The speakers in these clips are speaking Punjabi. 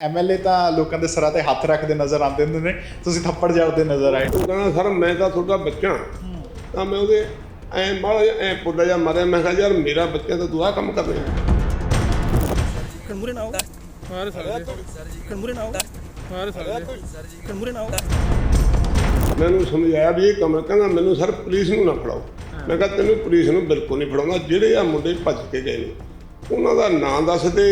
ਐਮਐਲਏ ਤਾਂ ਲੋਕਾਂ ਦੇ ਸਿਰਾਂ ਤੇ ਹੱਥ ਰੱਖਦੇ ਨਜ਼ਰ ਆਉਂਦੇ ਹੁੰਦੇ ਨੇ ਤੁਸੀਂ ਥੱਪੜ ਜੜਦੇ ਨਜ਼ਰ ਆਏ। ਉਹ ਕਹਿੰਦਾ ਸਰ ਮੈਂ ਤਾਂ ਤੁਹਾਡਾ ਬੱਚਾ ਤਾਂ ਮੈਂ ਉਹਦੇ ਐ ਮਾੜਾ ਜਿਹਾ ਐ ਪੁੱਡਾ ਜਿਹਾ ਮਾਰਿਆ ਮੈਂ ਕਿਹਾ ਯਾਰ ਮੇਰਾ ਬੱਚਾ ਤਾਂ ਤੂੰ ਆਹ ਕੰਮ ਕਰ ਰਿਹਾ ਕਣਮੂਰੇ ਨਾ ਆਓ। ਮਾਰ ਸਕਦੇ ਕਣਮੂਰੇ ਨਾ ਆਓ। ਮਾਰ ਸਕਦੇ ਕਣਮੂਰੇ ਨਾ ਆਓ। ਮੈਨੂੰ ਸਮਝਾਇਆ ਵੀ ਇਹ ਕੰਮ ਕਹਿੰਦਾ ਮੈਨੂੰ ਸਰ ਪੁਲਿਸ ਨੂੰ ਨਾ ਫੜਾਓ। ਮੈਂ ਕਿਹਾ ਤੈਨੂੰ ਪੁਲਿਸ ਨੂੰ ਬਿਲਕੁਲ ਨਹੀਂ ਫੜਾਉਂਦਾ ਜਿਹੜੇ ਆ ਮੁੰਡੇ ਭੱਜ ਕੇ ਗਏ ਨੇ ਉਹਨਾਂ ਦਾ ਨਾਂ ਦੱਸ ਦੇ।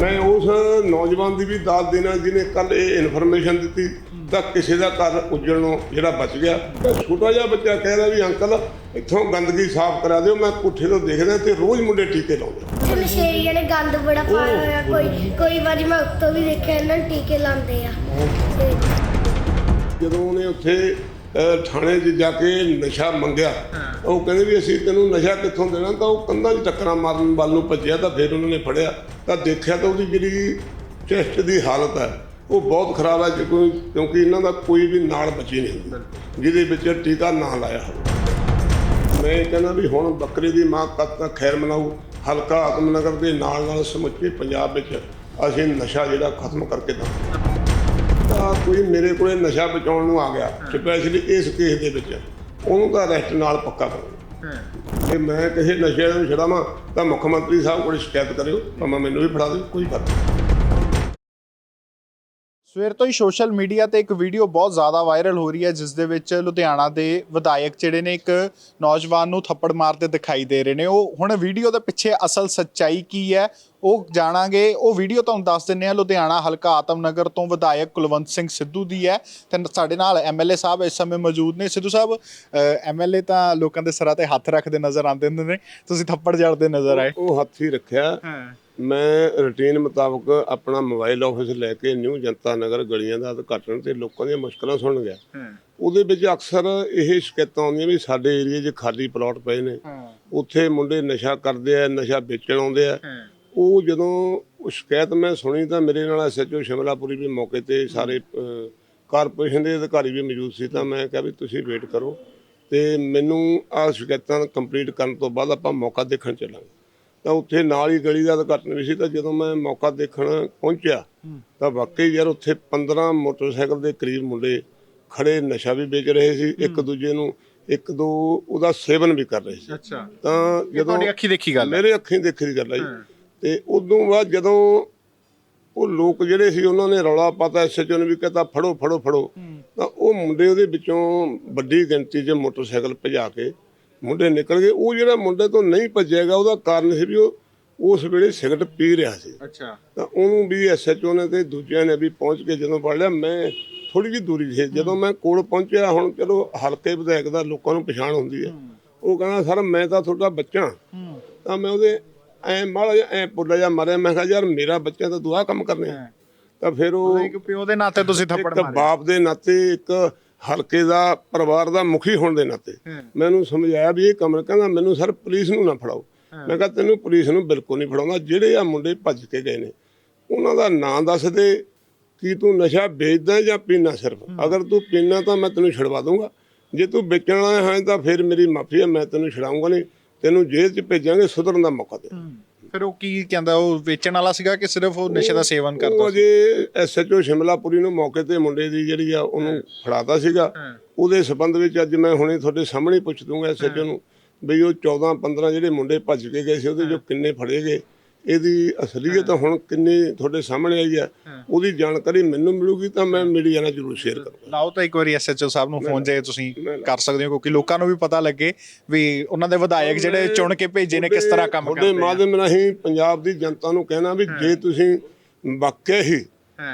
ਮੈਂ ਉਸ ਨੌਜਵਾਨ ਦੀ ਵੀ ਦਾਦ ਦੇਣਾ ਜਿਹਨੇ ਕੱਲ ਇਹ ਇਨਫੋਰਮੇਸ਼ਨ ਦਿੱਤੀ ਤਾਂ ਕਿਸੇ ਦਾ ਘਰ ਉੱਜੜਨੋਂ ਜਿਹੜਾ ਬਚ ਗਿਆ। ਛੋਟਾ ਜਿਹਾ ਬੱਚਾ ਕਹਿੰਦਾ ਵੀ ਅੰਕਲ ਇੱਥੋਂ ਗੰਦਗੀ ਸਾਫ਼ ਕਰਾ ਦਿਓ ਮੈਂ ਕੋਠੇ ਤੋਂ ਦੇਖਦਾ ਤੇ ਰੋਜ਼ ਮੁੰਡੇ ਟੀਕੇ ਲਾਉਂਦੇ ਨਸ਼ੇੜੀਆਂ ਨੇ ਗੰਦ ਬੜਾ ਪਾਇਆ ਹੋਇਆ ਕੋਈ ਕੋਈ ਵਾਰੀ ਮੈਂ ਉੱਤੋਂ ਵੀ ਦੇਖਿਆ ਇਹਨਾਂ ਨੂੰ ਟੀਕੇ ਲਾਉਂਦੇ ਆ। ਤੇ ਜਦੋਂ ਉਹਨੇ ਉੱਥੇ ਥਾਣੇ 'ਚ ਜਾ ਕੇ ਨਸ਼ਾ ਮੰਗਿਆ ਉਹ ਕਹਿੰਦੇ ਵੀ ਅਸੀਂ ਤੈਨੂੰ ਨਸ਼ਾ ਕਿੱਥੋਂ ਦੇਣਾ ਤਾਂ ਉਹ ਕੰਧਾਂ 'ਚ ਟੱਕਰਾਂ ਮਾਰਨ ਵੱਲ ਨੂੰ ਭੱਜਿਆ ਤਾਂ ਫਿਰ ਉਹਨਾਂ ਨੇ ਫੜਿਆ। ਤਾਂ ਦੇਖਿਆ ਤਾਂ ਉਹਦੀ ਜਿਹੜੀ ਚੈਸਟ ਦੀ ਹਾਲਤ ਹੈ ਉਹ ਬਹੁਤ ਖਰਾਬ ਹੈ ਕੋਈ ਕਿਉਂਕਿ ਇਹਨਾਂ ਦਾ ਕੋਈ ਵੀ ਨਾਲ ਬਚੀ ਨਹੀਂ ਹੁੰਦੀ ਜਿਹਦੇ ਵਿੱਚ ਟੀਕਾ ਨਾ ਲਾਇਆ ਹੋਵੇ। ਮੈਂ ਕਹਿੰਦਾ ਵੀ ਹੁਣ ਬੱਕਰੀ ਦੀ ਮਾਂ ਤੱਕ ਖੈਰ ਮਨਾਊ? ਹਲਕਾ ਆਤਮਨਗਰ ਦੇ ਨਾਲ ਨਾਲ ਸਮੁੱਚੇ ਪੰਜਾਬ ਵਿੱਚ ਅਸੀਂ ਨਸ਼ਾ ਜਿਹੜਾ ਖਤਮ ਕਰਕੇ ਦਵਾਂਗੇ। ਤਾਂ ਕੋਈ ਮੇਰੇ ਕੋਲੇ ਨਸ਼ਾ ਬਚਾਉਣ ਨੂੰ ਆ ਗਿਆ ਸਪੈਸ਼ਲੀ ਇਸ ਕੇਸ ਦੇ ਵਿੱਚ। ਉਹਨੂੰ ਤਾਂ ਅਰੈਸਟ ਨਾਲ ਪੱਕਾ ਕਰੋ। ਜੇ ਮੈਂ ਕਿਸੇ ਨਸ਼ੇ ਨੂੰ ਛਡਾਵਾਂ ਤਾਂ ਮੁੱਖ ਮੰਤਰੀ ਸਾਹਿਬ ਕੋਲ ਸ਼ਿਕਾਇਤ ਕਰਿਓ, ਭਾਵੇਂ ਮੈਨੂੰ ਵੀ ਫੜਾ ਦਿਓ, ਕੋਈ ਗੱਲ ਨਹੀਂ। ਸਵੇਰ ਤੋਂ ਹੀ ਸੋਸ਼ਲ ਮੀਡੀਆ ਤੇ ਇੱਕ ਵੀਡੀਓ ਬਹੁਤ ਜ਼ਿਆਦਾ ਵਾਇਰਲ ਹੋ ਰਹੀ ਹੈ ਜਿਸ ਦੇ ਵਿੱਚ ਲੁਧਿਆਣਾ ਦੇ ਵਿਧਾਇਕ ਜਿਹੜੇ ਨੇ ਇੱਕ ਨੌਜਵਾਨ ਨੂੰ ਥੱਪੜ ਮਾਰਦੇ ਦਿਖਾਈ ਦੇ ਰਹੇ ਨੇ। ਉਹ ਹੁਣ ਵੀਡੀਓ ਦੇ ਪਿੱਛੇ ਅਸਲ ਸੱਚਾਈ ਕੀ ਹੈ ਉਹ ਜਾਣਾਂਗੇ। ਉਹ ਵੀਡੀਓ ਤੁਹਾਨੂੰ ਦੱਸ ਦਿੰਨੇ ਆ ਲੁਧਿਆਣਾ ਹਲਕਾ ਆਤਮਨਗਰ ਤੋਂ ਵਿਧਾਇਕ ਕੁਲਵੰਤ ਸਿੰਘ ਸਿੱਧੂ ਦੀ ਹੈ ਤੇ ਸਾਡੇ ਨਾਲ ਐਮਐਲਏ ਸਾਹਿਬ ਇਸ ਸਮੇਂ ਮੌਜੂਦ ਨੇ। ਸਿੱਧੂ ਸਾਹਿਬ ਐਮਐਲਏ ਤਾਂ ਲੋਕਾਂ ਦੇ ਸਿਰਾਂ ਤੇ ਹੱਥ ਰੱਖਦੇ ਨਜ਼ਰ ਆਉਂਦੇ ਹੁੰਦੇ ਨੇ। ਤੁਸੀਂ ਥੱਪੜ ਜੜਦੇ ਨਜ਼ਰ ਆਏ। ਉਹ ਹੱਥੀ ਰੱਖਿਆ। ਹਾਂ। ਮੈਂ ਰੁਟੀਨ ਮੁਤਾਬਕ ਆਪਣਾ ਮੋਬਾਈਲ ਆਫਿਸ ਲੈ ਕੇ ਨਿਊ ਜਨਤਾ ਨਗਰ ਗਲੀਆਂ ਦਾ ਉਦਘਾਟਨ ਤੇ ਲੋਕਾਂ ਦੀਆਂ ਮੁਸ਼ਕਲਾਂ ਸੁਣ ਗਿਆ। ਉਹਦੇ ਵਿੱਚ ਅਕਸਰ ਇਹ ਸ਼ਿਕਾਇਤਾਂ ਆਉਂਦੀਆਂ ਵੀ ਸਾਡੇ ਏਰੀਆ 'ਚ ਖਾਲੀ ਪਲਾਟ ਪਏ ਨੇ। ਉੱਥੇ ਮੁੰਡੇ ਨਸ਼ਾ ਕਰਦੇ ਆ ਨਸ਼ਾ ਵੇਚਣ ਆਉਂਦੇ ਆ। ਉਹ ਜਦੋਂ ਉਹ ਸ਼ਿਕਾਇਤ ਮੈਂ ਸੁਣੀ ਤਾਂ ਮੇਰੇ ਨਾਲ ਐਸਐਚਓ ਸ਼ਿਮਲਾਪੁਰੀ ਵੀ ਮੌਕੇ ਤੇ ਸਾਰੇ ਕਾਰਪੋਰੇਸ਼ਨ ਦੇ ਅਧਿਕਾਰੀ ਵੀ ਮੌਜੂਦ ਸੀ ਤਾਂ ਮੈਂ ਕਿਹਾ ਵੀ ਤੁਸੀਂ ਵੇਟ ਕਰੋ ਤੇ ਮੈਨੂੰ ਆ ਸ਼ਿਕਾਇਤਾਂ ਕੰਪਲੀਟ ਕਰਨ ਤੋਂ ਬਾਅਦ ਆਪਾਂ ਮੌਕਾ ਦੇਖਣ ਚੱਲਾਂਗੇ। ਤਾਂ ਉੱਥੇ ਨਾਲ ਹੀ ਗਲੀ ਦਾ ਉਦਘਾਟਨ ਵੀ ਸੀ ਤਾਂ ਜਦੋਂ ਮੈਂ ਮੌਕਾ ਦੇਖਣ ਪਹੁੰਚਿਆ ਤਾਂ ਵਾਕਈ ਯਾਰ ਉੱਥੇ 15 ਮੋਟਰਸਾਈਕਲ ਦੇ ਕਰੀਬ ਮੁੰਡੇ ਖੜੇ ਨਸ਼ਾ ਵੀ ਵੇਚ ਰਹੇ ਸੀ ਇੱਕ ਦੂਜੇ ਨੂੰ ਇੱਕ ਦੋ ਉਹਦਾ ਸੇਵਨ ਵੀ ਕਰ ਰਹੇ ਸੀ। ਅੱਛਾ। ਤਾਂ ਜਦੋਂ ਤੁਹਾਡੀ ਅੱਖੀ ਦੇਖੀ ਗੱਲ ਮੇਰੇ ਅੱਖੀਂ ਦੇਖੀ ਦੀ ਗੱਲ ਹੈ ਜੀ। ਤੇ ਉਦੋਂ ਬਾਅਦ ਜਦੋਂ ਉਹ ਲੋਕ ਜਿਹੜੇ ਸੀ ਉਹਨਾਂ ਨੇ ਰੌਲਾ ਪਾਤਾ ਐਸਐਚਓ ਨੇ ਵੀ ਕਹਤਾ ਫੜੋ ਫੜੋ ਫੜੋ। ਤਾਂ ਉਹ ਮੁੰਡੇ ਉਹਦੇ ਵਿੱਚੋਂ ਵੱਡੀ ਗਿਣਤੀ 'ਚ ਮੋਟਰਸਾਈਕਲ ਭਜਾ ਕੇ ਮੁੰਡੇ ਨਿਕਲ ਗਏ ਉਹ ਜਿਹੜਾ ਮੁੰਡੇ ਤੋਂ ਨਹੀਂ ਭੱਜੇਗਾ ਉਹਦਾ ਕਾਰਨ ਸੀ ਵੀ ਉਹ ਉਸ ਵੇਲੇ ਸਿਗਰਟ ਪੀ ਰਿਹਾ ਸੀ। ਅੱਛਾ। ਤਾਂ ਉਹਨੂੰ ਵੀ ਐਸਐਚਓ ਨੇ ਤੇ ਦੂਜਿਆਂ ਨੇ ਵੀ ਪਹੁੰਚ ਕੇ ਜਦੋਂ ਫੜ ਲਿਆ ਮੈਂ ਥੋੜੀ ਜਿਹੀ ਦੂਰੀ ਸੀ। ਜਦੋਂ ਮੈਂ ਕੋਲ ਪਹੁੰਚਿਆ ਹੁਣ ਚਲੋ ਹਲਕੇ ਵਿਧਾਇਕ ਦਾ ਲੋਕਾਂ ਨੂੰ ਪਛਾਣ ਹੁੰਦੀ ਹੈ। ਉਹ ਕਹਿੰਦਾ ਸਰ ਮੈਂ ਤਾਂ ਤੁਹਾਡਾ ਬੱਚਾ ਤਾਂ ਮੈਂ ਉਹਦੇ ਐ ਮਾੜਾ ਜਿਹਾ ਐ ਪੁੱਡਾ ਜਿਹਾ ਮਾਰਿਆ। ਮੈਂ ਕਿਹਾ ਯਾਰ ਮੇਰਾ ਬੱਚਾ ਤਾਂ ਤੂੰ ਕੰਮ ਕਰਨੇ ਤਾਂ ਫਿਰ ਉਹ ਇੱਕ ਪਿਓ ਦੇ ਨਾਤੇ ਤੁਸੀਂ ਥੱਪੜ ਇੱਕ ਮਾਰੇ। ਬਾਪ ਦੇ ਨਾਤੇ ਇੱਕ ਹਲਕੇ ਦਾ ਪਰਿਵਾਰ ਦਾ ਮੁਖੀ ਹੋਣ ਦੇ ਨਾਤੇ ਮੈਨੂੰ ਸਮਝਾਇਆ ਵੀ ਇਹ ਕੰਮ ਕਹਿੰਦਾ ਮੈਨੂੰ ਸਰ ਪੁਲਿਸ ਨੂੰ ਨਾ ਫੜਾਓ। ਮੈਂ ਕਿਹਾ ਤੈਨੂੰ ਪੁਲਿਸ ਨੂੰ ਬਿਲਕੁਲ ਨਹੀਂ ਫੜਾਉਂਦਾ। ਜਿਹੜੇ ਆ ਮੁੰਡੇ ਭੱਜ ਕੇ ਗਏ ਨੇ ਉਹਨਾਂ ਦਾ ਨਾਂ ਦੱਸ ਦੇ ਕਿ ਤੂੰ ਨਸ਼ਾ ਵੇਚਦਾ ਜਾਂ ਪੀਣਾ ਸਿਰਫ। ਅਗਰ ਤੂੰ ਪੀਣਾ ਤਾਂ ਮੈਂ ਤੈਨੂੰ ਛਡਵਾ ਦੂੰਗਾ ਜੇ ਤੂੰ ਵੇਚਣ ਵਾਲਾ ਹੈ ਤਾਂ ਫਿਰ ਮੇਰੀ ਮਾਫੀ ਹੈ ਮੈਂ ਤੈਨੂੰ ਛਡਾਊਂਗਾ ਨਹੀਂ। ਤੈਨੂੰ ਜੇਲ੍ਹ 'ਚ ਭੇਜਾਂਗੇ ਸੁਧਰਨ ਦਾ ਮੌਕਾ ਦੇ ਫਿਰ ਉਹ ਕੀ ਕਹਿੰਦਾ ਉਹ ਵੇਚਣ ਵਾਲਾ ਸੀਗਾ ਕਿ ਸਿਰਫ ਉਹ ਨਸ਼ੇ ਦਾ ਸੇਵਨ ਉਹ ਕਰਦਾ ਸੀ? ਅਜੇ ਐਸਐਚਓ ਸ਼ਿਮਲਾਪੁਰੀ ਨੂੰ ਮੌਕੇ ਤੇ ਮੁੰਡੇ ਦੀ ਜਿਹੜੀ ਆ ਉਹਨੂੰ ਫੜਾਤਾ ਸੀਗਾ। ਉਹਦੇ ਸਬੰਧ ਵਿੱਚ ਅੱਜ ਮੈਂ ਹੁਣੇ ਤੁਹਾਡੇ ਸਾਹਮਣੇ ਪੁੱਛ ਦੂੰਗਾ ਐਸਐਚਓ ਨੂੰ ਵੀ ਉਹ 14 15 ਜਿਹੜੇ ਮੁੰਡੇ ਭੱਜ ਕੇ ਗਏ ਸੀ ਉਹਦੇ ਜੋ ਕਿੰਨੇ ਫੜੇ ਗਏ? ਇਹਦੀ ਅਸਲੀਅਤ ਹੁਣ ਕਿੰਨੀ ਤੁਹਾਡੇ ਸਾਹਮਣੇ ਆਈ ਹੈ ਉਹਦੀ ਜਾਣਕਾਰੀ ਮੈਨੂੰ ਮਿਲੂਗੀ ਤਾਂ ਮੈਂ ਮੀਡੀਆ ਨਾਲ ਜ਼ਰੂਰ ਸ਼ੇਅਰ ਕਰੂੰਗਾ। ਲਾਓ ਤਾਂ ਇੱਕ ਵਾਰੀ ਐਸਐਚਓ ਸਾਹਿਬ ਨੂੰ ਫੋਨ ਜੇ ਤੁਸੀਂ ਕਰ ਸਕਦੇ ਹੋ ਕਿਉਂਕਿ ਲੋਕਾਂ ਨੂੰ ਵੀ ਪਤਾ ਲੱਗੇ ਵੀ ਉਹਨਾਂ ਦੇ ਵਿਧਾਇਕ ਜਿਹੜੇ ਚੁਣ ਕੇ ਭੇਜੇ ਨੇ ਕਿਸ ਤਰ੍ਹਾਂ ਕੰਮ ਤੁਹਾਡੇ ਕਰਦੇ ਆ। ਮਾਧਿਅਮ ਰਾਹੀਂ ਪੰਜਾਬ ਦੀ ਜਨਤਾ ਨੂੰ ਕਹਿਣਾ ਵੀ ਜੇ ਤੁਸੀਂ ਵਾਕਿਆ ਹੀ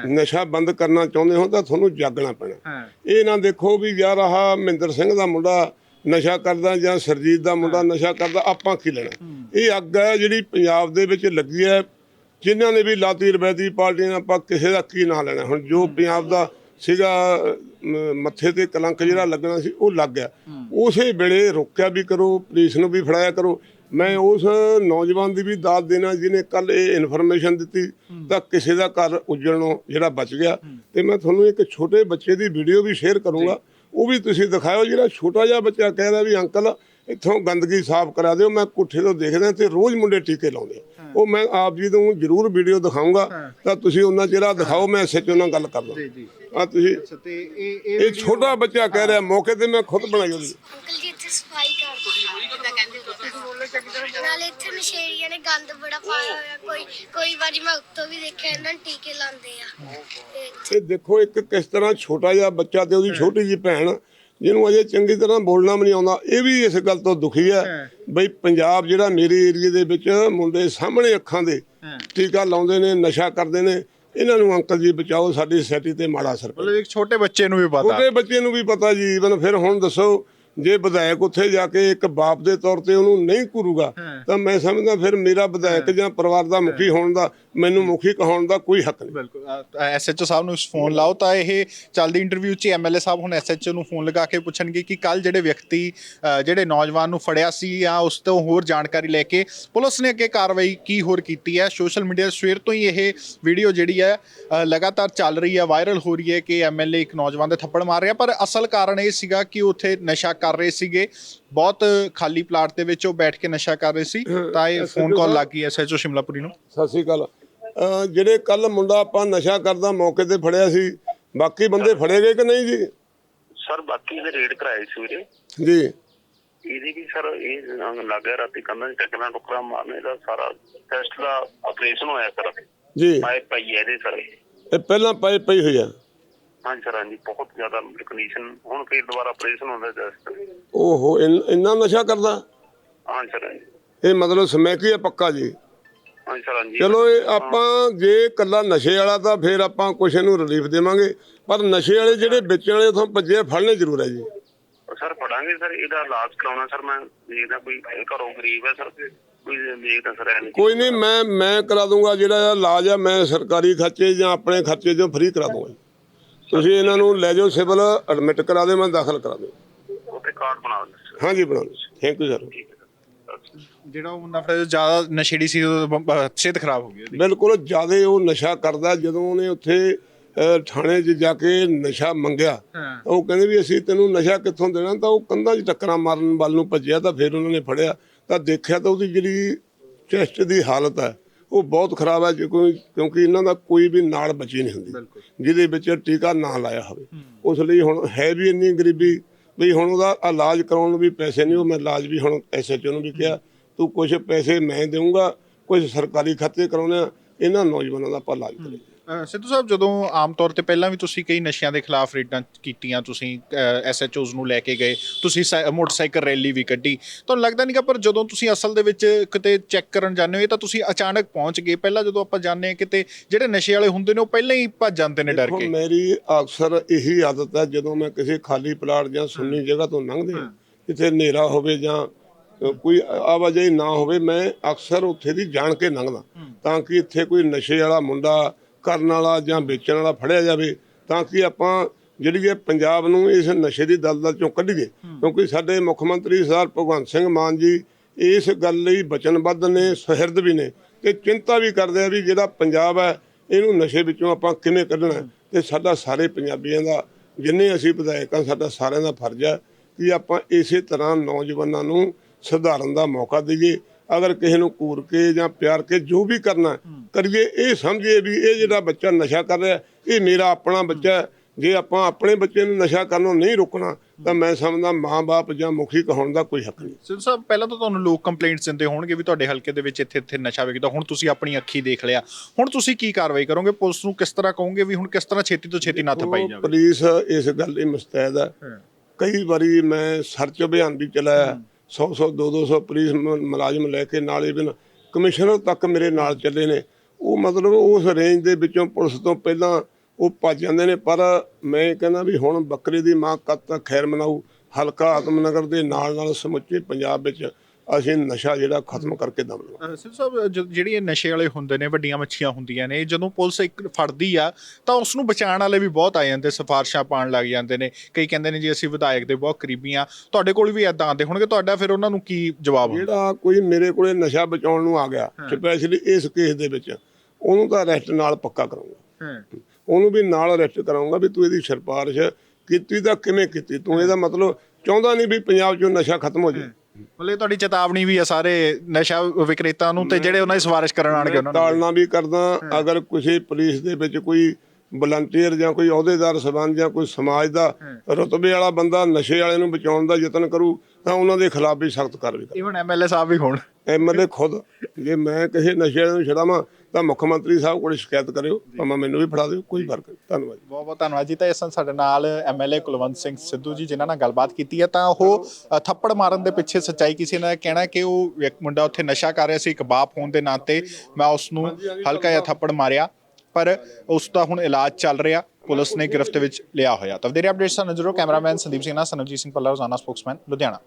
ਨਸ਼ਾ ਬੰਦ ਕਰਨਾ ਚਾਹੁੰਦੇ ਹੋ ਤਾਂ ਤੁਹਾਨੂੰ ਜਾਗਣਾ ਪੈਣਾ। ਇਹ ਨਾ ਦੇਖੋ ਵੀ ਯਾਰ ਆਹ ਮਹਿੰਦਰ ਸਿੰਘ ਦਾ ਮੁੰਡਾ ਨਸ਼ਾ ਕਰਦਾ ਜਾਂ ਸਰਜੀਤ ਦਾ ਮੁੰਡਾ ਨਸ਼ਾ ਕਰਦਾ ਆਪਾਂ ਕੀ ਲੈਣਾ? ਇਹ ਅੱਗ ਹੈ ਜਿਹੜੀ ਪੰਜਾਬ ਦੇ ਵਿੱਚ ਲੱਗੀ ਹੈ। ਜਿਨ੍ਹਾਂ ਨੇ ਵੀ ਲਾਤੀ ਰਵੈਤੀ ਪਾਰਟੀ ਨੇ ਆਪਾਂ ਕਿਸੇ ਦਾ ਕੀ ਨਾਂ ਲੈਣਾ। ਹੁਣ ਜੋ ਪੰਜਾਬ ਦਾ ਸੀਗਾ ਮੱਥੇ ਤੇ ਕਲੰਕ ਜਿਹੜਾ ਲੱਗਣਾ ਸੀ ਉਹ ਲੱਗ ਗਿਆ। ਉਸੇ ਵੇਲੇ ਰੋਕਿਆ ਵੀ ਕਰੋ ਪੁਲਿਸ ਨੂੰ ਵੀ ਫੜਾਇਆ ਕਰੋ। ਮੈਂ ਉਸ ਨੌਜਵਾਨ ਦੀ ਵੀ ਦਾਦ ਦੇਣਾ ਜਿਹਨੇ ਕੱਲ ਇਹ ਇਨਫੋਰਮੇਸ਼ਨ ਦਿੱਤੀ ਤਾਂ ਕਿਸੇ ਦਾ ਘਰ ਉੱਜੜਨੋਂ ਜਿਹੜਾ ਬਚ ਗਿਆ। ਤੇ ਮੈਂ ਤੁਹਾਨੂੰ ਇੱਕ ਛੋਟੇ ਬੱਚੇ ਦੀ ਵੀਡੀਓ ਵੀ ਸ਼ੇਅਰ ਕਰੂੰਗਾ। ਉਹ ਵੀ ਤੁਸੀਂ ਦਿਖਾਓ ਜਿਹੜਾ ਛੋਟਾ ਜਿਹਾ ਬੱਚਾ ਕਹਿ ਰਿਹਾ ਵੀ ਅੰਕਲ ਇੱਥੋਂ ਗੰਦਗੀ ਸਾਫ਼ ਕਰਾ ਦਿਓ ਮੈਂ ਕੋਠੇ ਤੋਂ ਦੇਖਦਾ ਤੇ ਰੋਜ਼ ਮੁੰਡੇ ਟੀਕੇ ਲਾਉਂਦੇ। ਉਹ ਮੈਂ ਆਪ ਜੀ ਨੂੰ ਜ਼ਰੂਰ ਵੀਡੀਓ ਦਿਖਾਊਂਗਾ ਤਾਂ ਤੁਸੀਂ ਉਹਨਾਂ ਜਿਹੜਾ ਦਿਖਾਓ ਮੈਂ ਸੱਚੋ ਨਾਲ ਗੱਲ ਜੀ ਜੀ। ਆ ਤੁਸੀਂ ਇਹ ਇਹ ਛੋਟਾ ਬੱਚਾ ਕਹਿ ਰਿਹਾ ਮੌਕੇ ਤੇ ਮੈਂ ਖੁਦ ਬਣਾਈ ਉਹਦੀ ਅੰਕਲ ਜੀ ਇੱਥੇ ਸਫ਼ਾਈ ਕਰ ਨਾਲੇ ਇੱਥੇ ਨਸ਼ੇੜੀਆਂ ਨੇ ਗੰਦ ਬੜਾ ਪਾਇਆ ਹੋਇਆ। ਕੋਈ ਕੋਈ ਵਾਰੀ ਮੈਂ ਉੱਤੋਂ ਵੀ ਦੇਖਿਆ ਇਹਨਾਂ ਨੂੰ ਟੀਕੇ ਲਾਉਂਦੇ ਆ। ਤੇ ਇਹ ਦੇਖੋ ਇੱਕ ਕਿਸ ਤਰ੍ਹਾਂ ਛੋਟਾ ਜਿਹਾ ਬੱਚਾ ਤੇ ਉਹਦੀ ਛੋਟੀ ਜਿਹੀ ਭੈਣ ਜਿਹਨੂੰ ਅਜੇ ਚੰਗੀ ਤਰ੍ਹਾਂ ਬੋਲਣਾ ਵੀ ਨਹੀਂ ਆਉਂਦਾ ਇਹ ਵੀ ਇਸ ਗੱਲ ਤੋਂ ਦੁਖੀ ਹੈ ਬਈ ਪੰਜਾਬ ਜਿਹੜਾ ਮੇਰੇ ਏਰੀਏ ਦੇ ਵਿੱਚ ਮੁੰਡੇ ਸਾਹਮਣੇ ਅੱਖਾਂ ਦੇ ਟੀਕਾ ਲਾਉਂਦੇ ਨੇ ਨਸ਼ਾ ਕਰਦੇ ਨੇ ਇਹਨਾਂ ਨੂੰ ਅੰਕਲ ਜੀ ਬਚਾਓ ਸਾਡੀ ਸੋਸਾਇਟੀ ਤੇ ਮਾੜਾ ਅਸਰ ਮਤਲਬ ਇੱਕ ਛੋਟੇ ਬੱਚੇ ਨੂੰ ਵੀ ਪਤਾ। ਛੋਟੇ ਬੱਚੇ ਨੂੰ ਵੀ ਪਤਾ ਜੀ ਈਵਨ ਫਿਰ ਹੁਣ ਦੱਸੋ ਜੇ ਵਿਧਾਇਕ ਉੱਥੇ ਜਾ ਕੇ ਇੱਕ ਬਾਪ ਦੇ ਤੌਰ ਤੇ ਉਹਨੂੰ ਨਹੀਂ ਕਰੂਗਾ ਤਾਂ ਮੈਂ ਸਮਝਦਾ ਫਿਰ ਮੇਰਾ ਵਿਧਾਇਕ ਜਾਂ ਪਰਿਵਾਰ ਦਾ ਮੁਖੀ ਹੋਣ ਦਾ ਮੈਨੂੰ ਮੁਖੀ ਕਹਾਉਣ ਦਾ ਕੋਈ ਹੱਕ ਨਹੀਂ। ਬਿਲਕੁਲ। ਐਸਐਚਓ ਸਾਹਿਬ ਨੂੰ ਫੋਨ ਲਾਓ ਤਾਂ ਇਹ ਚੱਲਦੀ ਇੰਟਰਵਿਊ 'ਚ ਐਮਐਲਏ ਸਾਹਿਬ ਹੁਣ ਐਸਐਚਓ ਨੂੰ ਫੋਨ ਲਗਾ ਕੇ ਪੁੱਛਣਗੇ ਕਿ ਕੱਲ ਜਿਹੜੇ ਵਿਅਕਤੀ ਜਿਹੜੇ ਨੌਜਵਾਨ ਨੂੰ ਫੜਿਆ ਸੀ ਜਾਂ ਉਸ ਤੋਂ ਹੋਰ ਜਾਣਕਾਰੀ ਲੈ ਕੇ ਪੁਲਿਸ ਨੇ ਅੱਗੇ ਕਾਰਵਾਈ ਕੀ ਹੋਰ ਕੀਤੀ ਹੈ? ਸੋਸ਼ਲ ਮੀਡੀਆ ਸਵੇਰ ਤੋਂ ਹੀ ਇਹ ਵੀਡੀਓ ਜਿਹੜੀ ਹੈ ਲਗਾਤਾਰ ਚੱਲ ਰਹੀ ਹੈ ਵਾਇਰਲ ਹੋ ਰਹੀ ਹੈ ਕਿ ਐਮਐਲਏ ਇੱਕ ਨੌਜਵਾਨ ਦੇ ਥੱਪੜ ਮਾਰ ਰਿਹਾ ਪਰ ਅਸਲ ਕਾਰਨ ਇਹ ਸੀਗਾ ਕਿ ਉੱਥੇ ਨਸ਼ਾ ਕਰ ਰਹੇ ਸੀਗੇ। ਬਹੁਤ ਖਾਲੀ ਪਲਾਟ ਦੇ ਵਿੱਚ ਉਹ ਬੈਠ ਕੇ ਨਸ਼ਾ ਕਰ ਰਹੇ ਸੀ। ਤਾਂ ਇਹ ਫੋਨ ਕਾਲ ਲੱਗ ਗਈ ਐਸਐਚਓ ਸ਼ਿਮਲਾਪੁਰੀ ਨੂੰ। ਸਤਿ ਸ਼੍ਰੀ ਅਕਾਲ। ਅਹ ਜਿਹੜੇ ਕੱਲ ਮੁੰਡਾ ਆਪਾਂ ਨਸ਼ਾ ਕਰਦਾ ਮੌਕੇ ਤੇ ਫੜਿਆ ਸੀ ਬਾਕੀ ਬੰਦੇ ਫੜੇ ਗਏ ਕਿ ਨਹੀਂ ਜੀ? ਸਰ ਬਾਕੀ ਦੇ ਰੇਡ ਕਰਾਏ ਸੀ ਵੀਰੇ। ਜੀ। ਇਹਦੀ ਵੀ ਸਰ ਇਹ ਲੱਗਿਆ ਰਾਤੀ ਕੰਨਾਂ 'ਚ ਟੱਕਰਾਂ ਟੁਕਰਾ ਮਾਰਨੇ ਦਾ ਸਾਰਾ ਟੈਸਟ ਦਾ ਆਪਰੇਸ਼ਨ ਹੋਇਆ ਸਰ। ਜੀ। ਪਈ ਹੈ ਇਹਦੇ ਸਰ। ਇਹ ਪਹਿਲਾਂ ਪਈ ਪਈ ਹੋਈ ਆ ਹਾਂ ਸਰ ਹਾਂਜੀ ਬਹੁਤ ਜ਼ਿਆਦਾ ਕੰਡੀਸ਼ਨ ਹੁਣ ਫਿਰ ਦੁਬਾਰਾ ਆਪਰੇਸ਼ਨ ਹੁੰਦਾ ਟੈਸਟ ਓਹੋ ਇਨ- ਇੰਨਾ ਨਸ਼ਾ ਕਰਦਾ? ਹਾਂ ਸਰ ਹਾਂਜੀ ਇਹ ਮਤਲਬ ਸਮੈਕੀ ਆ ਪੱਕਾ ਜੀ? ਸਰ ਹਾਂਜੀ ਚਲੋ ਇਹ ਆਪਾਂ ਜੇ ਕੱਲਾ ਨਸ਼ੇ ਵਾਲਾ ਤਾਂ ਫਿਰ ਆਪਾਂ ਕੁਛ ਇਹਨੂੰ ਰਿਲੀਫ ਦੇਵਾਂਗੇ। ਪਰ ਨਸ਼ੇ ਵਾਲੇ ਜਿਹੜੇ ਵੇਚਣ ਵਾਲੇ ਉਥੋਂ ਭੱਜੇ ਆ, ਫੜਨੇ ਜ਼ਰੂਰ ਹੈ ਜੀ। ਸਰ ਪੜਾਂਗੇ ਸਰ ਇਹਦਾ ਇਲਾਜ ਕਰਾਉਣਾ ਸਰ ਮੈਂ ਦੇਖਦਾ ਕੋਈ ਘਰੋਂ ਗਰੀਬ ਹੈ ਸਰ ਕੋਈ ਦੇਖਦਾ ਸਰ ਐ ਨਹੀਂ ਕੋਈ ਨਹੀਂ ਮੈਂ ਮੈਂ ਕਰਾ ਦੂੰਗਾ ਜਿਹੜਾ ਇਲਾਜ ਆ ਮੈਂ ਸਰਕਾਰੀ ਖਰਚੇ ਜਾਂ ਆਪਣੇ ਖਰਚੇ ਚੋਂ ਫ੍ਰੀ ਕਰਾ ਦੂੰਗਾ ਜੀ। ਤੁਸੀਂ ਇਹਨਾਂ ਨੂੰ ਲੈ ਜਾਓ ਸਿਵਲ ਐਡਮਿਟ ਕਰਾ ਦੇ ਮੈਂ ਦਾਖਲ ਕਰਾ ਦੇ ਉੱਤੇ ਕਾਰਡ ਬਣਾ ਦਿਓ। ਹਾਂਜੀ ਬਣਾ ਲਓ ਥੈਂਕ ਯੂ ਸਰ ਠੀਕ ਹੈ ਸਰ ਜਿਹੜਾ ਉਹ ਮੁੰਡਾ ਫਿਰ ਜ਼ਿਆਦਾ ਨਸ਼ੇੜੀ ਸੀ ਉਹ ਬ- ਬ- ਸਿਹਤ ਖਰਾਬ ਹੋ ਗਈ ਉਹਦੀ। ਬਿਲਕੁਲ ਜ਼ਿਆਦਾ ਉਹ ਨਸ਼ਾ ਕਰਦਾ ਜਦੋਂ ਉਹਨੇ ਉੱਥੇ ਅਹ, ਥਾਣੇ 'ਚ ਜਾ ਕੇ ਨਸ਼ਾ ਮੰਗਿਆ ਹਾਂ। ਉਹ ਕਹਿੰਦੇ ਵੀ ਅਸੀਂ ਤੈਨੂੰ ਨਸ਼ਾ ਕਿੱਥੋਂ ਦੇਣਾ ਤਾਂ ਉਹ ਕੰਧਾਂ 'ਚ ਟੱਕਰਾਂ ਮਾਰਨ ਵੱਲ ਨੂੰ ਭੱਜਿਆ ਤਾਂ ਫਿਰ ਉਹਨਾਂ ਨੇ ਫੜਿਆ। ਤਾਂ ਦੇਖਿਆ ਤਾਂ ਉਹਦੀ ਜਿਹੜੀ ਚੈਸਟ ਦੀ ਹਾਲਤ ਹੈ ਉਹ ਬਹੁਤ ਖਰਾਬ ਹੈ ਕਿਉਂਕਿ ਇਹਨਾਂ ਦਾ ਕੋਈ ਵੀ ਨਾਲ ਬਚੀ ਨਹੀਂ ਹੁੰਦੀ। ਜਿਹਦੇ ਵਿੱਚ ਟੀਕਾ ਨਾ ਲਾਇਆ ਹੋਵੇ। ਉਸ ਲਈ ਹੁਣ ਹੈ ਵੀ ਇੰਨੀ ਗਰੀਬੀ ਵੀ ਹੁਣ ਉਹਦਾ ਇਲਾਜ ਕਰਾਉਣ ਨੂੰ ਵੀ ਪੈਸੇ ਨਹੀਂ ਉਹ ਮੈਂ ਇਲਾਜ ਵੀ ਹੁਣ ਐਸਐਚਓ ਨੂੰ ਵੀ ਕਿਹਾ ਤੂੰ ਕੁਝ ਪੈਸੇ ਮੈਂ ਦੇਵਾਂਗਾ ਕੁਝ ਸਰਕਾਰੀ ਖਾਤੇ ਕਰਾਉਣੇ ਇਹਨਾਂ ਨੌਜਵਾਨਾਂ ਦਾ ਆਪਾਂ ਇਲਾਜ ਕਰੀਏ। ਅ, ਸਿੱਧੂ ਸਾਹਿਬ ਜਦੋਂ ਆਮ ਤੌਰ ਤੇ ਪਹਿਲਾਂ ਵੀ ਤੁਸੀਂ ਕਈ ਨਸ਼ਿਆਂ ਦੇ ਖਿਲਾਫ ਰੇਡਾਂ ਕੀਤੀਆਂ ਤੁਸੀਂ ਐਸਐਚਓਜ਼ ਨੂੰ ਲੈ ਕੇ ਗਏ ਤੁਸੀਂ ਸਾਈ- ਮੋਟਰਸਾਈਕਲ ਰੈਲੀ ਵੀ ਕੱਢੀ ਤੁਹਾਨੂੰ ਲੱਗਦਾ ਨਹੀਂਗਾ ਪਰ ਜਦੋਂ ਤੁਸੀਂ ਅਸਲ ਦੇ ਵਿੱਚ ਕਿਤੇ ਚੈੱਕ ਕਰਨ ਜਾਂਦੇ ਹੋ ਇਹ ਤਾਂ ਤੁਸੀਂ ਅਚਾਨਕ ਪਹੁੰਚ ਗਏ। ਪਹਿਲਾਂ ਜਦੋਂ ਆਪਾਂ ਜਾਂਦੇ ਹਾਂ ਕਿਤੇ ਜਿਹੜੇ ਨਸ਼ੇ ਵਾਲੇ ਹੁੰਦੇ ਨੇ ਉਹ ਪਹਿਲਾਂ ਹੀ ਭੱਜ ਜਾਂਦੇ ਨੇ ਡਰ ਦੇਖੋ, ਕੇ। ਮੇਰੀ ਅਕਸਰ ਇਹੀ ਆਦਤ ਹੈ ਜਦੋਂ ਮੈਂ ਕਿਸੇ ਖਾਲੀ ਪਲਾਟ ਜਾਂ ਸੁੰਨੀ ਜਗ੍ਹਾ ਤੋਂ ਲੰਘਦੇ ਹਾਂ, ਜਿੱਥੇ ਹਨੇਰਾ ਹੋਵੇ ਜਾਂ ਅ, ਕੋਈ ਆਵਾਜਾਈ ਨਾ ਹੋਵੇ ਮੈਂ ਅਕਸਰ ਉੱਥੇ ਦੀ ਜਾਣ ਕੇ ਲੰਘਦਾ। ਤਾਂ ਕਿ ਇੱਥੇ ਕੋਈ ਨਸ਼ੇ ਵਾਲਾ ਮੁੰਡਾ ਕਰਨ ਵਾਲਾ ਜਾਂ ਵੇਚਣ ਵਾਲਾ ਫੜਿਆ ਜਾਵੇ ਤਾਂ ਕਿ ਆਪਾਂ ਜਿਹੜੀ ਇਹ ਪੰਜਾਬ ਨੂੰ ਇਸ ਨਸ਼ੇ ਦੀ ਦਲਦਲ ਚੋਂ ਕੱਢੀਏ? ਕਿਉਂਕਿ ਸਾਡੇ ਮੁੱਖ ਮੰਤਰੀ ਸਰਦਾਰ ਭਗਵੰਤ ਸਿੰਘ ਮਾਨ ਜੀ ਇਸ ਗੱਲ ਲਈ ਵਚਨਬੱਧ ਨੇ ਸੁਹਿਰਦ ਵੀ ਨੇ ਤੇ ਚਿੰਤਾ ਵੀ ਕਰਦੇ ਆ ਵੀ ਜਿਹੜਾ ਪੰਜਾਬ ਹੈ ਇਹਨੂੰ ਨਸ਼ੇ ਵਿੱਚੋਂ ਆਪਾਂ ਕਿਵੇਂ ਕੱਢਣਾ। ਤੇ ਸਾਡਾ ਸਾਰੇ ਪੰਜਾਬੀਆਂ ਦਾ ਜਿੰਨੇ ਅਸੀਂ ਵਿਧਾਇਕ ਹਾਂ ਸਾਡਾ ਸਾਰਿਆਂ ਦਾ ਫਰਜ਼ ਹੈ ਕਿ ਆਪਾਂ ਇਸੇ ਤਰ੍ਹਾਂ ਨੌਜਵਾਨਾਂ ਨੂੰ ਸੁਧਾਰਨ ਦਾ ਮੌਕਾ ਦਈਏ। ਅਗਰ ਕਿਸੇ ਨੂੰ ਘੂਰ ਕੇ ਜਾਂ ਪਿਆਰ ਕੇ ਜੋ ਵੀ ਕਰਨਾ ਕਰੀਏ ਇਹ ਸਮਝੀਏ ਵੀ ਇਹ ਜਿਹੜਾ ਬੱਚਾ ਨਸ਼ਾ ਕਰ ਰਿਹਾ ਇਹ ਮੇਰਾ ਆਪਣਾ ਬੱਚਾ ਹੈ। ਜੇ ਆਪਾਂ ਆਪਣੇ ਬੱਚੇ ਨੂੰ ਨਸ਼ਾ ਕਰਨੋਂ ਨਹੀਂ ਰੋਕਣਾ ਤਾਂ ਮੈਂ ਸਮਝਦਾ ਮਾਂ-ਬਾਪ ਜਾਂ ਮੁਖੀ ਕਹਾਉਣ ਦਾ ਕੋਈ ਹੱਕ ਨਹੀਂ। ਸਿੱਧੂ ਸਾਹਿਬ ਪਹਿਲਾਂ ਤਾਂ ਤੁਹਾਨੂੰ ਲੋਕ ਕੰਪਲੇਂਟਸ ਦਿੰਦੇ ਹੋਣਗੇ ਵੀ ਤੁਹਾਡੇ ਹਲਕੇ ਦੇ ਵਿੱਚ ਇੱਥੇ ਇੱਥੇ ਨਸ਼ਾ ਵਿਕਦਾ ਹੁਣ ਤੁਸੀਂ ਆਪਣੀ ਅੱਖੀ ਦੇਖ ਲਿਆ। ਹੁਣ ਤੁਸੀਂ ਕੀ ਕਾਰਵਾਈ ਕਰੋਗੇ? ਪੁਲਿਸ ਨੂੰ ਕਿਸ ਤਰ੍ਹਾਂ ਕਹੋਗੇ ਵੀ ਹੁਣ ਕਿਸ ਤਰ੍ਹਾਂ ਛੇਤੀ ਤੋਂ ਛੇਤੀ ਨੱਥ ਪਾਈ ਜਾਵੇ? ਪੁਲਿਸ ਇਸ ਗੱਲ ਲਈ ਮੁਸਤੈਦ ਹੈ। ਕਈ ਵਾਰੀ ਮੈਂ ਸਰਚ ਅਭਿਆਨ ਵੀ ਚਲਾਇਆ। 100 100 200 ਪੁਲਿਸ ਮ- ਮੁਲਾਜ਼ਮ ਲੈ ਕੇ ਨਾਲ ਇਵਨ ਕਮਿਸ਼ਨਰ ਤੱਕ ਮੇਰੇ ਨਾਲ ਚੱਲੇ ਨੇ। ਉਹ ਮਤਲਬ ਉਸ ਰੇਂਜ ਦੇ ਵਿੱਚੋਂ ਪੁਲਿਸ ਤੋਂ ਪਹਿਲਾਂ ਉਹ ਭੱਜ ਜਾਂਦੇ ਨੇ, ਪਰ ਮੈਂ ਕਹਿੰਦਾ ਵੀ ਹੁਣ ਬੱਕਰੇ ਦੀ ਮਾਂ ਕਦ ਤੱਕ ਖੈਰ ਮਨਾਊ? ਹਲਕਾ ਆਤਮਨਗਰ ਦੇ ਨਾਲ ਨਾਲ ਸਮੁੱਚੇ ਪੰਜਾਬ ਵਿੱਚ ਅਸੀਂ ਨਸ਼ਾ ਜਿਹੜਾ ਖਤਮ ਕਰਕੇ ਦਮ ਲਵਾਂਗੇ। ਸਿੱਧੂ ਸਾਹਿਬ ਜ- ਜਿਹੜੀ ਇਹ ਨਸ਼ੇ ਵਾਲੇ ਹੁੰਦੇ ਨੇ ਵੱਡੀਆਂ ਮੱਛੀਆਂ ਹੁੰਦੀਆਂ ਨੇ ਜਦੋਂ ਪੁਲਿਸ ਇੱਕ ਫੜਦੀ ਆ ਤਾਂ ਉਸ ਨੂੰ ਬਚਾਉਣ ਵਾਲੇ ਵੀ ਬਹੁਤ ਆ ਜਾਂਦੇ ਸਿਫਾਰਸ਼ਾਂ ਪਾਉਣ ਲੱਗ ਜਾਂਦੇ ਨੇ। ਕਈ ਕਹਿੰਦੇ ਨੇ ਜੀ ਅਸੀਂ ਵਿਧਾਇਕ ਦੇ ਬਹੁਤ ਕਰੀਬੀ ਆ। ਤੁਹਾਡੇ ਕੋਲ ਵੀ ਐਦਾਂ ਆਉਂਦੇ ਹੋਣਗੇ? ਤੁਹਾਡਾ ਫਿਰ ਉਹਨਾਂ ਨੂੰ ਕੀ ਜਵਾਬ ਹੁੰਦਾ? ਜਿਹੜਾ ਕੋਈ ਮੇਰੇ ਕੋਲੇ ਨਸ਼ਾ ਬਚਾਉਣ ਨੂੰ ਆ ਗਿਆ ਸਪੈਸ਼ਲੀ ਇਸ ਕੇਸ ਦੇ ਵਿੱਚ ਉਹਨੂੰ ਤਾਂ ਅਰੈਸਟ ਨਾਲ ਪੱਕਾ ਕਰਾਂਗਾ ਉਹਨੂੰ ਵੀ ਨਾਲ ਅਰੈਸਟ ਕਰਾਉਂਗਾ ਵੀ ਤੂੰ ਇਹਦੀ ਸਿਫਾਰਿਸ਼ ਕੀਤੀ ਤਾਂ ਕਿਵੇਂ ਕੀਤੀ? ਤੂੰ ਇਹਦਾ ਮਤਲਬ ਚਾਹੁੰਦਾ ਨਹੀਂ ਵੀ ਪੰਜਾਬ 'ਚੋਂ ਨਸ਼ਾ ਖਤਮ ਹੋ ਜਾਏ ਮਤਲਬ ਤੁਹਾਡੀ ਚੇਤਾਵਨੀ ਵੀ ਆ ਸਾਰੇ ਨਸ਼ਾ ਵਿਕਰੇਤਾ ਨੂੰ ਤੇ ਜਿਹੜੇ ਉਹਨਾਂ ਦੀ ਸਿਫਾਰਿਸ਼ ਕਰਨ ਆਣਗੇ ਉਹਨਾਂ ਨੂੰ ਟਾਲਣਾ ਵੀ ਕਰਦਾ ਅਗਰ ਕਿਸੇ ਪੁਲਿਸ ਦੇ ਵਿੱਚ ਕੋਈ ਵਲੰਟੀਅਰ ਜਾਂ ਕੋਈ ਅਹੁਦੇਦਾਰ ਸਬੰਧ ਜਾਂ ਕੋਈ ਸਮਾਜ ਦਾ ਰੁਤਬੇ ਵਾਲਾ ਬੰਦਾ ਨਸ਼ੇ ਵਾਲੇ ਨੂੰ ਬਚਾਉਣ ਦਾ ਯਤਨ ਕਰੂ ਤਾਂ ਉਹਨਾਂ ਦੇ ਖਿਲਾਫ ਵੀ ਸਖਤ ਕਾਰਵਾਈ ਕਰ ਇਵਨ ਐਮਐਲਏ ਸਾਹਿਬ ਵੀ ਹੋਣ। ਐਮਐਲਏ ਖੁਦ ਜੇ ਮੈਂ ਕਿਸੇ ਨਸ਼ੇ ਵਾਲੇ ਨੂੰ ਛਡਾਵਾਂ ਤਾਂ ਮੁੱਖ ਮੰਤਰੀ ਸਾਹਿਬ ਕੋਲ ਸ਼ਿਕਾਇਤ ਕਰਿਓ ਭਾਵੇਂ ਮੈਨੂੰ ਵੀ ਫੜਾ ਦਿਓ ਕੋਈ ਫ਼ਰਕ ਨਹੀਂ। ਧੰਨਵਾਦ ਜੀ। ਬਹੁਤ ਬਹੁਤ ਧੰਨਵਾਦ ਜੀ। ਤਾਂ ਇਸ ਸਾਡੇ ਨਾਲ ਐਮਐਲਏ ਕੁਲਵੰਤ ਸਿੰਘ ਸਿੱਧੂ ਜੀ ਜਿਨ੍ਹਾਂ ਨਾਲ ਗੱਲਬਾਤ ਕੀਤੀ ਹੈ। ਤਾਂ ਉਹ ਥੱਪੜ ਮਾਰਨ ਦੇ ਪਿੱਛੇ ਸੱਚਾਈ ਕਿਸੇ ਨੇ ਕਹਿਣਾ ਕਿ ਉਹ ਇੱਕ ਮੁੰਡਾ ਉੱਥੇ ਨਸ਼ਾ ਕਰ ਰਿਹਾ ਸੀ ਇੱਕ ਬਾਪ ਹੋਣ ਦੇ ਨਾਤੇ ਮੈਂ ਉਸ ਨੂੰ ਹਲਕਾ ਜਿਹਾ ਥੱਪੜ ਮਾਰਿਆ। ਪਰ ਉਸ ਦਾ ਹੁਣ ਇਲਾਜ ਚੱਲ ਰਿਹਾ। ਪੁਲਿਸ ਨੇ ਗ੍ਰਿਫਤ ਵਿੱਚ ਲਿਆ ਹੋਇਆ। ਤਾਂ ਵਧੇਰੇ ਅਪਡੇਟਸ ਨਾਲ ਨਜ਼ਰੋ ਕੈਮਰਾਮੈਨ ਸੰਦੀਪ ਸਿੰਘ ਨਾਲ ਸਨਵਜੀਤ ਸਿੰਘ ਪੱਲਾ ਰੋਜ਼ਾਨਾ ਸਪੋਕਸਮੈਨ ਲੁਧਿਆਣਾ।